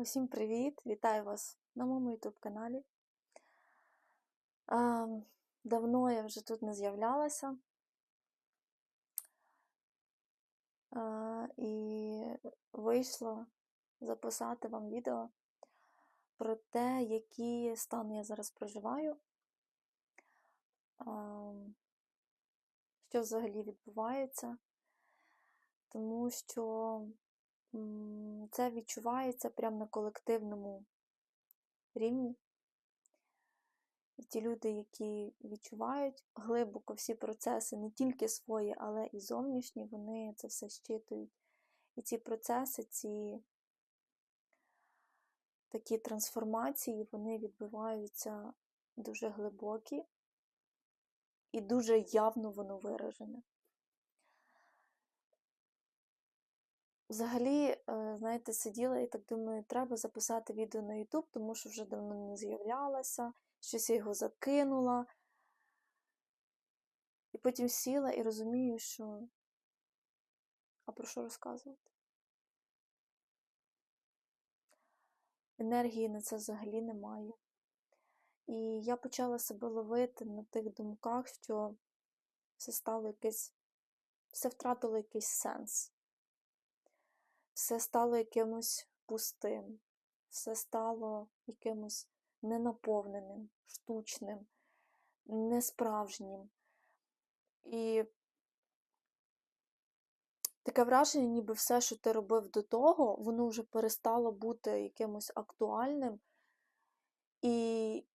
Усім привіт! Вітаю вас на моєму YouTube каналі. Давно я вже тут не з'являлася. І вийшло записати вам відео про те, який стан я зараз проживаю, що взагалі відбувається, тому що це відчувається прямо на колективному рівні. Ті люди, які відчувають глибоко всі процеси, не тільки свої, але і зовнішні, вони це все щитують. І ці процеси, ці такі трансформації, вони відбуваються дуже глибокі і дуже явно воно виражене. Взагалі, е, знаєте, сиділа і так думаю, треба записати відео на YouTube, тому що вже давно не з'являлася, щось я його закинула. І потім сіла і розумію, що. А про що розказувати? Енергії на це взагалі немає. І я почала себе ловити на тих думках, що все стало якесь, все втратило якийсь сенс все стало якимось пустим, все стало якимось ненаповненим, штучним, несправжнім. І таке враження, ніби все, що ти робив до того, воно вже перестало бути якимось актуальним, і...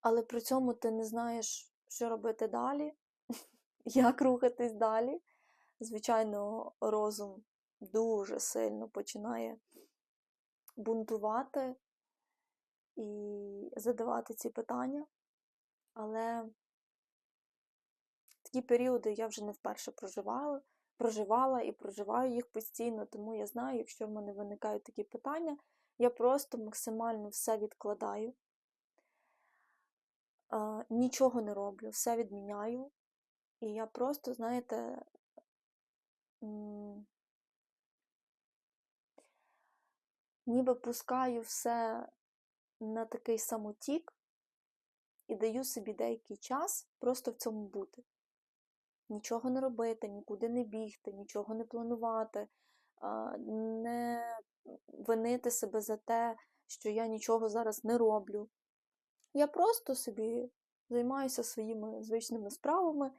але при цьому ти не знаєш, що робити далі, як рухатись далі. Звичайно, розум дуже сильно починає бунтувати і задавати ці питання. Але такі періоди я вже не вперше проживала, проживала і проживаю їх постійно, тому я знаю, якщо в мене виникають такі питання, я просто максимально все відкладаю, нічого не роблю, все відміняю. І я просто, знаєте, ніби пускаю все на такий самотік і даю собі деякий час просто в цьому бути. Нічого не робити, нікуди не бігти, нічого не планувати, не винити себе за те, що я нічого зараз не роблю. Я просто собі займаюся своїми звичними справами,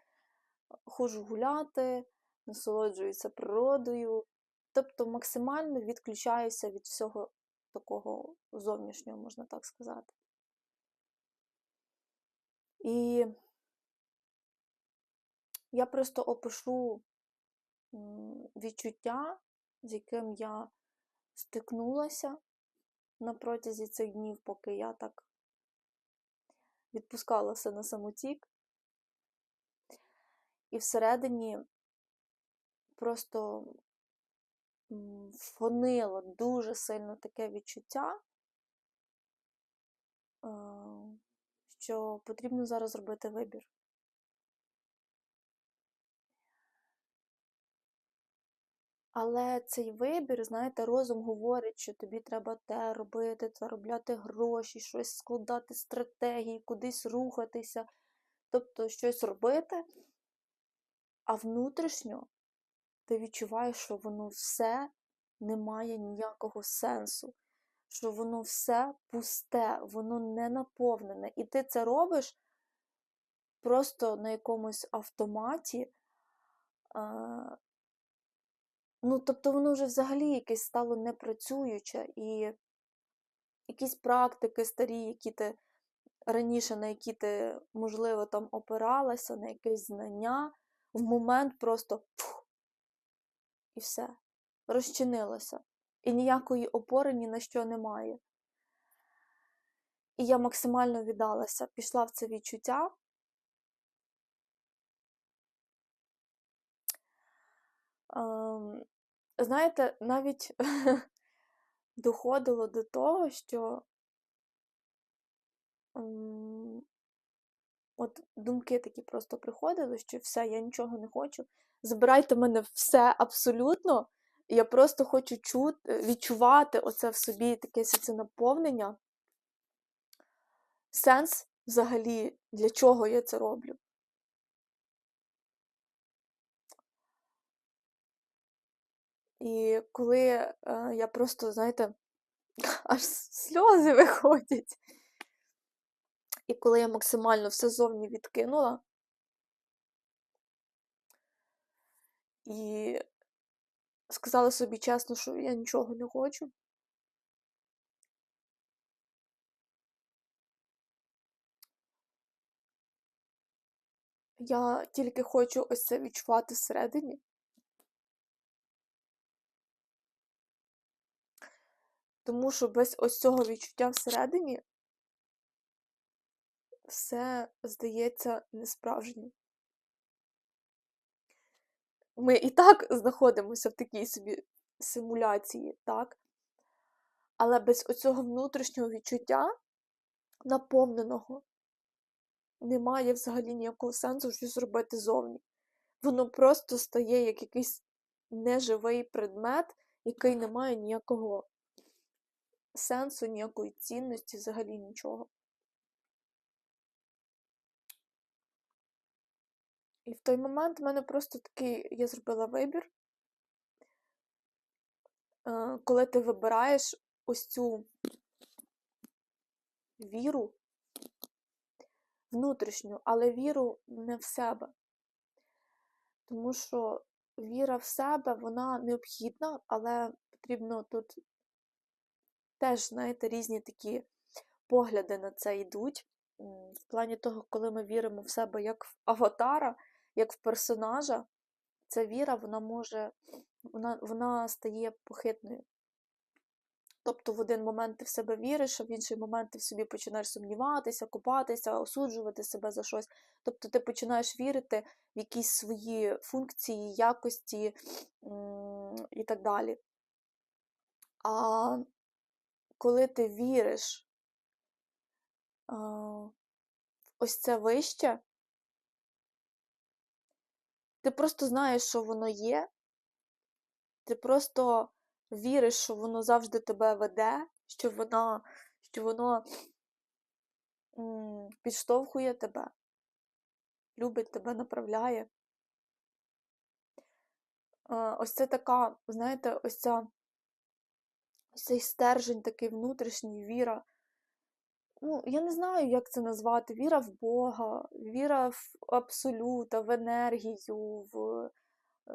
ходжу гуляти, насолоджуюся природою, Тобто максимально відключаюся від всього такого зовнішнього, можна так сказати. І я просто опишу відчуття, з яким я стикнулася на протязі цих днів, поки я так відпускалася на самотік. І всередині просто фонило дуже сильно таке відчуття, що потрібно зараз зробити вибір. Але цей вибір, знаєте, розум говорить, що тобі треба те робити, заробляти гроші, щось складати стратегії, кудись рухатися, тобто щось робити, а внутрішньо ти відчуваєш, що воно все не має ніякого сенсу, що воно все пусте, воно не наповнене. І ти це робиш просто на якомусь автоматі. Ну, тобто, воно вже взагалі якесь стало непрацююче, і якісь практики старі, які ти раніше, на які ти, можливо, там опиралася, на якесь знання, в момент просто фух, і все. Розчинилося. І ніякої опори ні на що немає. І я максимально віддалася, пішла в це відчуття. Ем, знаєте, навіть доходило до того, що от думки такі просто приходили, що все, я нічого не хочу забирайте мене все абсолютно. Я просто хочу чути, відчувати оце в собі таке це наповнення. Сенс взагалі, для чого я це роблю. І коли е, я просто, знаєте, аж сльози виходять. І коли я максимально все зовні відкинула і сказала собі чесно, що я нічого не хочу. Я тільки хочу ось це відчувати всередині. Тому що без ось цього відчуття всередині все здається несправжнім. Ми і так знаходимося в такій собі симуляції, так? Але без оцього внутрішнього відчуття наповненого немає взагалі ніякого сенсу щось робити зовні. Воно просто стає як якийсь неживий предмет, який не має ніякого сенсу, ніякої цінності, взагалі нічого. І в той момент в мене просто такий, я зробила вибір, е, коли ти вибираєш ось цю віру внутрішню, але віру не в себе. Тому що віра в себе, вона необхідна, але потрібно тут теж, знаєте, різні такі погляди на це йдуть. В плані того, коли ми віримо в себе як в аватара, як в персонажа, ця віра, вона може, вона, вона стає похитною. Тобто в один момент ти в себе віриш, а в інший момент ти в собі починаєш сумніватися, купатися, осуджувати себе за щось. Тобто ти починаєш вірити в якісь свої функції, якості і так далі. А коли ти віриш ось це вище, ти просто знаєш, що воно є, ти просто віриш, що воно завжди тебе веде, що воно що воно м, підштовхує тебе, любить тебе, направляє. Ось це така, знаєте, ось ця ось цей стержень, такий внутрішній віра. Ну, я не знаю, як це назвати. Віра в Бога, віра в абсолюта, в енергію, в Е,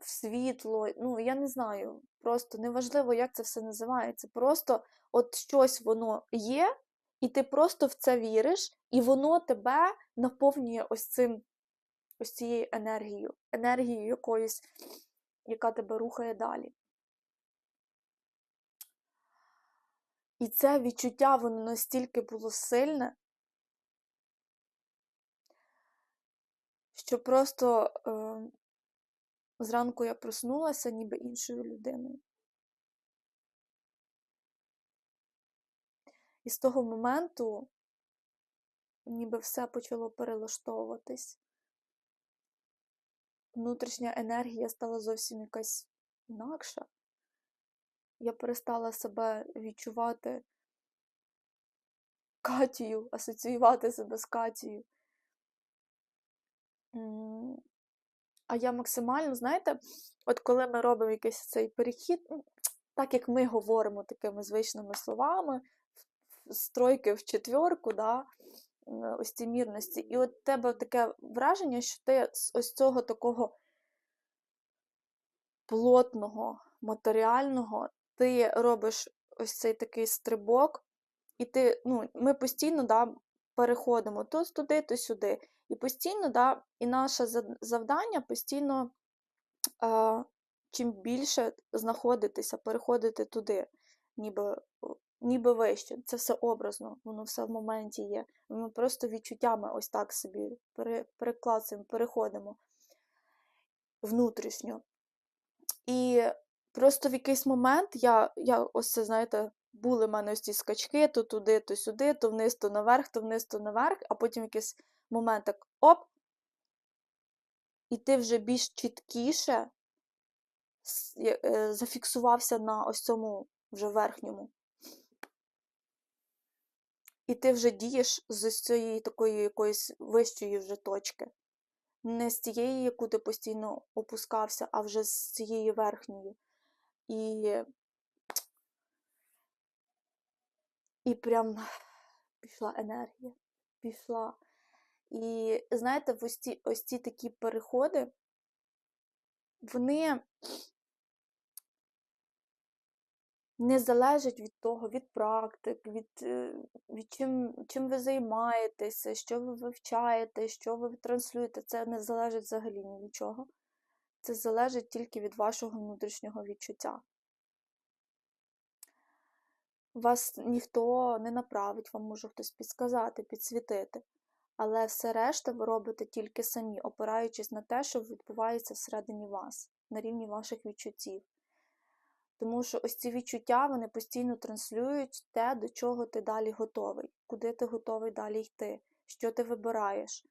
в світло. Ну, я не знаю. Просто неважливо, як це все називається. Просто от щось воно є, і ти просто в це віриш, і воно тебе наповнює ось цим, ось цією енергією, енергією якоюсь, яка тебе рухає далі. І це відчуття, воно настільки було сильне, що просто е, Зранку я проснулася ніби іншою людиною. І з того моменту ніби все почало перелаштовуватись. Внутрішня енергія стала зовсім якась інакша. Я перестала себе відчувати Катію, асоціювати себе з Катією. А я максимально, знаєте, от коли ми робимо якийсь цей перехід, ну, так як ми говоримо такими звичними словами, стройки в четверку, да, ось ці мірності, і от тебе таке враження, що ти з ось цього такого плотного, матеріального, ти робиш ось цей такий стрибок, і ти, ну, ми постійно да, переходимо то туди, то сюди. І постійно, да, і наше завдання постійно, а, чим більше знаходитися, переходити туди, ніби ніби вище. Це все образно, воно все в моменті є. Ми просто відчуттями ось так собі переклацуємо, переходимо внутрішньо. І просто в якийсь момент я, я ось це, знаєте, були в мене ось ці скачки, то туди, то сюди, то вниз, то наверх, то вниз, то наверх, а потім якийсь момент так оп, і ти вже більш чіткіше е, зафіксувався на ось цьому вже верхньому. І ти вже дієш з цієї такої якоїсь вищої вже точки. Не з тієї, яку ти постійно опускався, а вже з цієї верхньої. І, і прям пішла енергія. Пішла. І знаєте, ось ці, ось ці такі переходи, вони не залежать від того, від практик, від, е, від чим, чим ви займаєтеся, що ви вивчаєте, що ви транслюєте. Це не залежить взагалі ні від чого. Це залежить тільки від вашого внутрішнього відчуття. Вас ніхто не направить, вам може хтось підсказати, підсвітити. Але все решта ви робите тільки самі, опираючись на те, що відбувається всередині вас, на рівні ваших відчуттів. Тому що ось ці відчуття вони постійно транслюють те, до чого ти далі готовий, куди ти готовий далі йти, що ти вибираєш.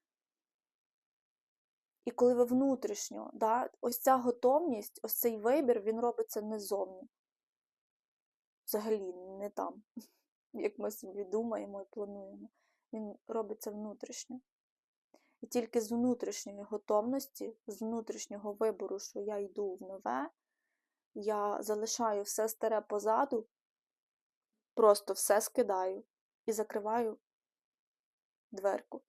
І коли ви внутрішньо, да, ось ця готовність, ось цей вибір, він робиться не зовні. Взагалі не там, як ми собі думаємо і плануємо. Він робиться внутрішньо. І тільки з внутрішньої готовності, з внутрішнього вибору, що я йду в нове, я залишаю все старе позаду, просто все скидаю і закриваю дверку.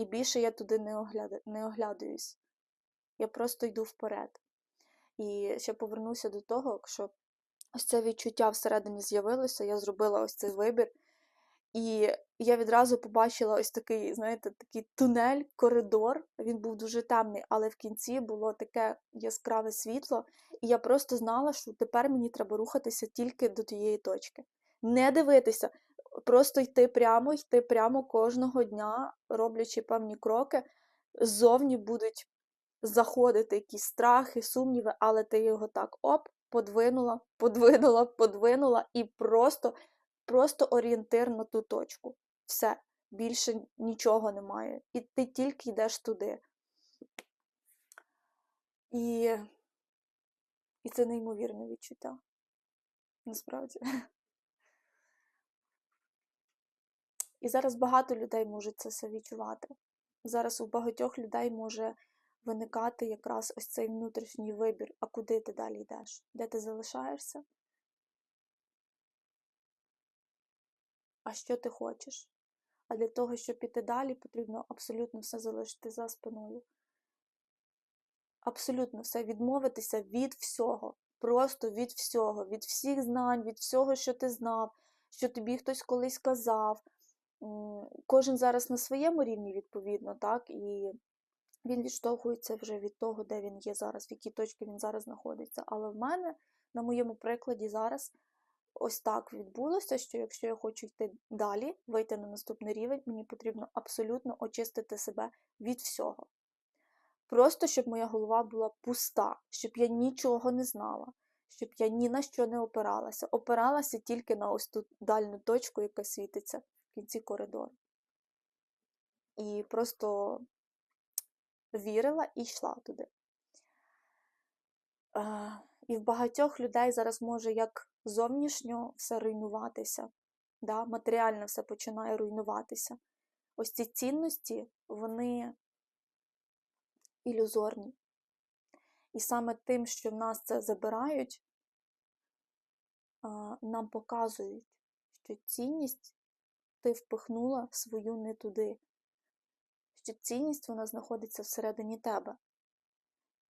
І більше я туди не, огляда... не оглядаюсь. Я просто йду вперед. І ще повернуся до того, що ось це відчуття всередині з'явилося, я зробила ось цей вибір. І я відразу побачила ось такий, знаєте, такий тунель, коридор. Він був дуже темний, але в кінці було таке яскраве світло, і я просто знала, що тепер мені треба рухатися тільки до тієї точки. Не дивитися, просто йти прямо, йти прямо кожного дня, роблячи певні кроки. Ззовні будуть заходити якісь страхи, сумніви, але ти його так оп, подвинула, подвинула, подвинула і просто просто орієнтир на ту точку. Все, більше нічого немає. І ти тільки йдеш туди. І, і це неймовірне відчуття. Насправді. І зараз багато людей можуть це все відчувати. Зараз у багатьох людей може виникати якраз ось цей внутрішній вибір, а куди ти далі йдеш, де ти залишаєшся, а що ти хочеш. А для того, щоб піти далі, потрібно абсолютно все залишити за спиною. Абсолютно все відмовитися від всього, просто від всього, від всіх знань, від всього, що ти знав, що тобі хтось колись казав. Кожен зараз на своєму рівні, відповідно, так, і він відштовхується вже від того, де він є зараз, в якій точці він зараз знаходиться. Але в мене, на моєму прикладі, зараз ось так відбулося, що якщо я хочу йти далі, вийти на наступний рівень, мені потрібно абсолютно очистити себе від всього. Просто щоб моя голова була пуста, щоб я нічого не знала, щоб я ні на що не опиралася. Опиралася тільки на ось ту дальню точку, яка світиться кінці коридору. І просто вірила і йшла туди. І в багатьох людей зараз може як зовнішньо все руйнуватися, да? матеріально все починає руйнуватися. Ось ці цінності, вони ілюзорні. І саме тим, що в нас це забирають, нам показують, що цінність ти впихнула свою не туди, що цінність вона знаходиться всередині тебе.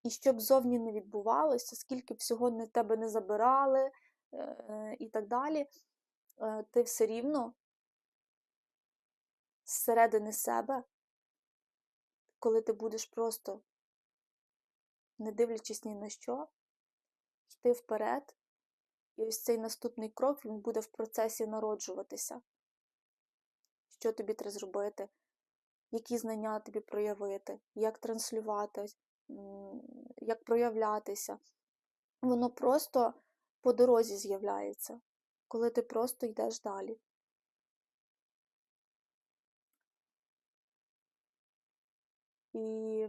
І щоб зовні не відбувалося, скільки всього на тебе не забирали е, і так далі, е, ти все рівно зсередини себе, коли ти будеш просто, не дивлячись ні на що, йти вперед, і ось цей наступний крок він буде в процесі народжуватися. Що тобі треба зробити, які знання тобі проявити, як транслювати, як проявлятися. Воно просто по дорозі з'являється, коли ти просто йдеш далі. І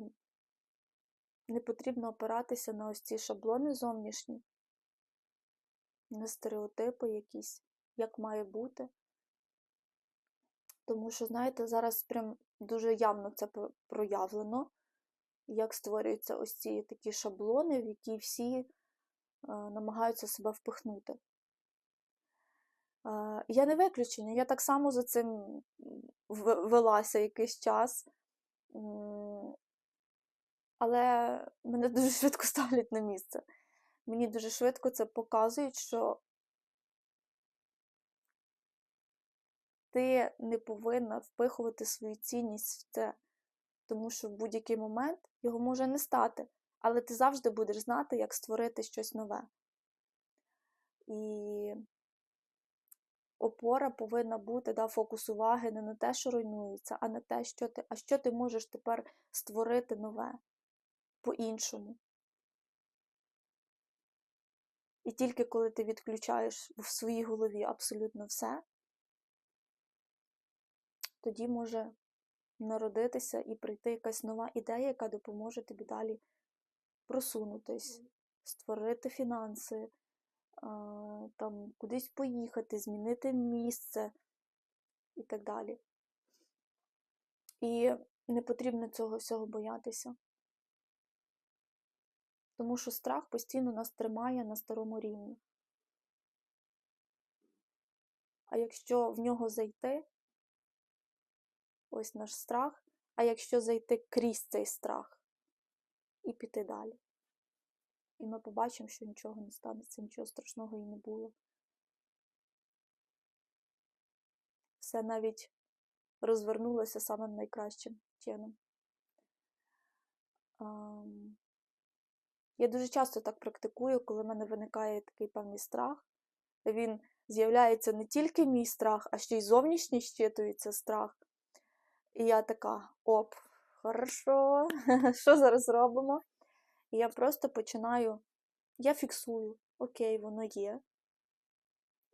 не потрібно опиратися на ось ці шаблони зовнішні, на стереотипи якісь, як має бути. Тому що, знаєте, зараз прям дуже явно це проявлено, як створюються ось ці такі шаблони, в які всі е, намагаються себе впихнути. Е, Я не виключення, я так само за цим велася якийсь час. Але мене дуже швидко ставлять на місце. Мені дуже швидко це показують, що ти не повинна впихувати свою цінність в це, тому що в будь-який момент його може не стати, але ти завжди будеш знати, як створити щось нове. І опора повинна бути, да, фокус уваги не на те, що руйнується, а на те, що ти, а що ти можеш тепер створити нове по-іншому. І тільки коли ти відключаєш в своїй голові абсолютно все, тоді може народитися і прийти якась нова ідея, яка допоможе тобі далі просунутись, створити фінанси, там, кудись поїхати, змінити місце і так далі. І не потрібно цього всього боятися. Тому що страх постійно нас тримає на старому рівні. А якщо в нього зайти, ось наш страх, а якщо зайти крізь цей страх і піти далі. І ми побачимо, що нічого не станеться, нічого страшного і не було. Все навіть розвернулося самим найкращим чином. Я дуже часто так практикую, коли в мене виникає такий певний страх. Він з'являється не тільки мій страх, а ще й зовнішній щитується страх. І я така: оп, хорошо, що зараз робимо? І я просто починаю, я фіксую, окей, воно є.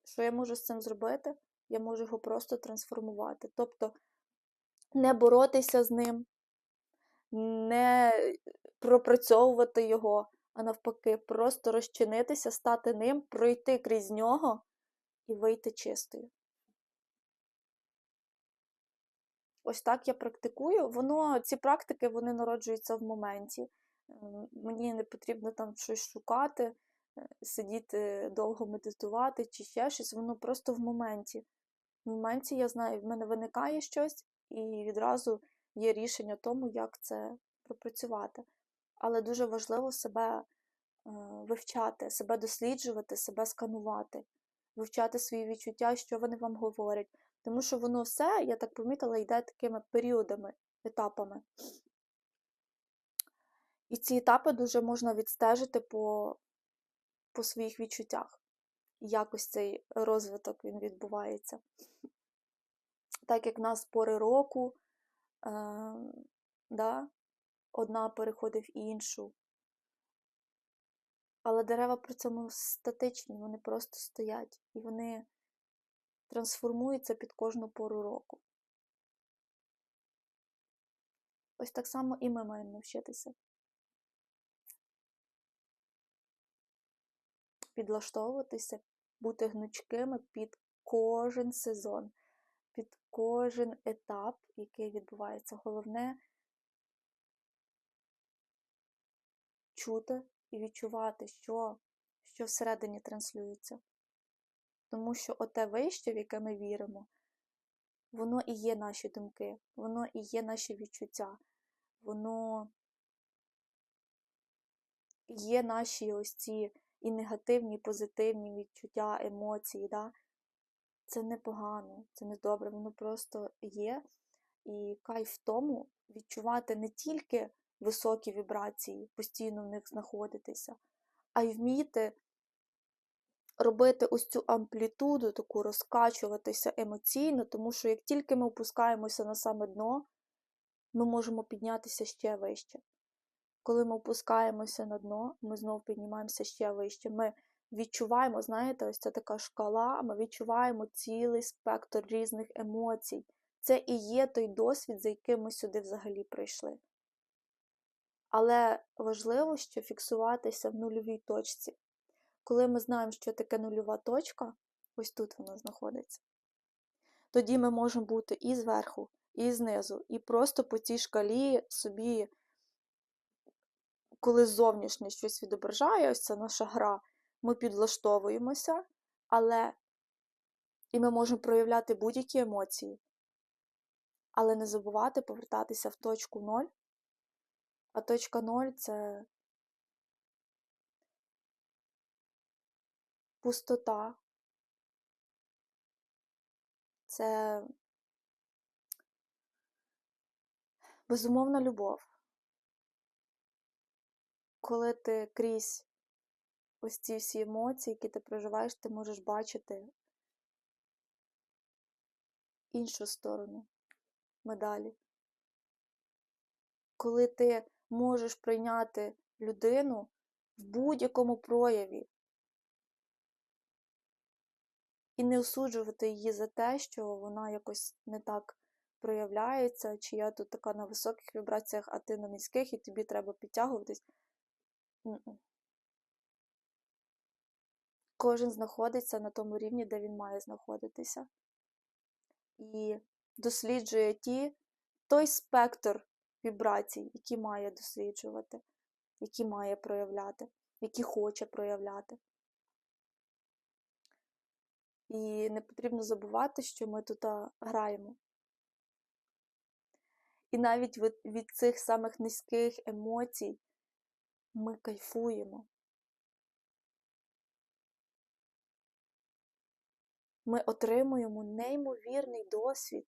Що я можу з цим зробити? Я можу його просто трансформувати. Тобто не боротися з ним, не пропрацьовувати його, а навпаки, просто розчинитися, стати ним, пройти крізь нього і вийти чистою. Ось так я практикую. Воно, ці практики вони народжуються в моменті. Мені не потрібно там щось шукати, е, сидіти довго медитувати чи ще щось. Воно просто в моменті. В моменті я знаю, в мене виникає щось, і відразу є рішення тому, як це пропрацювати. Але дуже важливо себе е, вивчати, себе досліджувати, себе сканувати, вивчати свої відчуття, що вони вам говорять. Тому що воно все, я так помітила, йде такими періодами, етапами. І ці етапи дуже можна відстежити по, по своїх відчуттях. Як ось цей розвиток він відбувається. Так як в нас пори року, е, да, одна переходить в іншу. Але дерева при цьому статичні, вони просто стоять і вони трансформуються під кожну пору року. Ось так само і ми маємо навчитися. Підлаштовуватися, бути гнучкими під кожен сезон, під кожен етап, який відбувається. Головне чути і відчувати, що, що всередині транслюється. Тому що оте вище, в яке ми віримо, воно і є наші думки, воно і є наші відчуття, воно є наші ось ці і негативні, і позитивні відчуття, емоції. Да? Це непогано, це не добре, воно просто є. І кайф в тому відчувати не тільки високі вібрації, постійно в них знаходитися, а й вміти робити ось цю амплітуду, таку розкачуватися емоційно, тому що як тільки ми опускаємося на саме дно, ми можемо піднятися ще вище. Коли ми опускаємося на дно, ми знову піднімаємося ще вище. Ми відчуваємо, знаєте, ось це така шкала, ми відчуваємо цілий спектр різних емоцій. Це і є той досвід, за яким ми сюди взагалі прийшли. Але важливо, що фіксуватися в нульовій точці. Коли ми знаємо, що таке нульова точка, ось тут вона знаходиться, тоді ми можемо бути і зверху, і знизу, і просто по цій шкалі собі, коли зовнішнє щось відображає, ось це наша гра, ми підлаштовуємося, але і ми можемо проявляти будь-які емоції, але не забувати повертатися в точку 0. А точка 0 це пустота, це безумовна любов. Коли ти крізь ось ці всі емоції, які ти проживаєш, ти можеш бачити іншу сторону медалі. Коли ти можеш прийняти людину в будь-якому прояві і не осуджувати її за те, що вона якось не так проявляється, чи я тут така на високих вібраціях, а ти на низьких, і тобі треба підтягуватись. Кожен знаходиться на тому рівні, де він має знаходитися. І досліджує ті, той спектр вібрацій, які має досліджувати, які має проявляти, які хоче проявляти. І не потрібно забувати, що ми тут граємо. І навіть від, від цих самих низьких емоцій ми кайфуємо. Ми отримуємо неймовірний досвід.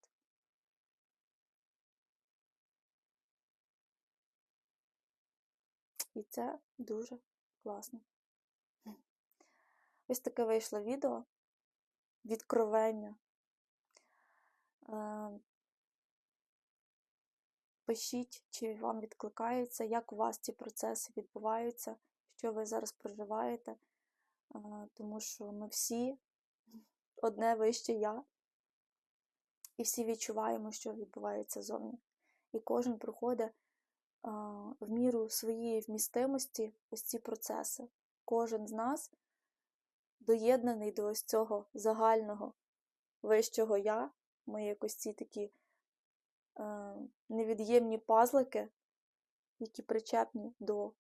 І це дуже класно. Ось таке вийшло відео відкровення. Е, Пишіть, чи вам відкликається, як у вас ці процеси відбуваються, що ви зараз проживаєте, Е, тому що ми всі одне вище я, і всі відчуваємо, що відбувається зовні. І кожен проходить в міру своєї вмістимості ось ці процеси. Кожен з нас доєднаний до ось цього загального вищого я. Ми якось ці такі е, невід'ємні пазлики, які причепні до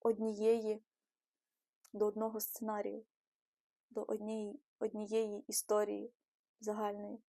однієї, до одного сценарію, до однієї, однієї історії загальної.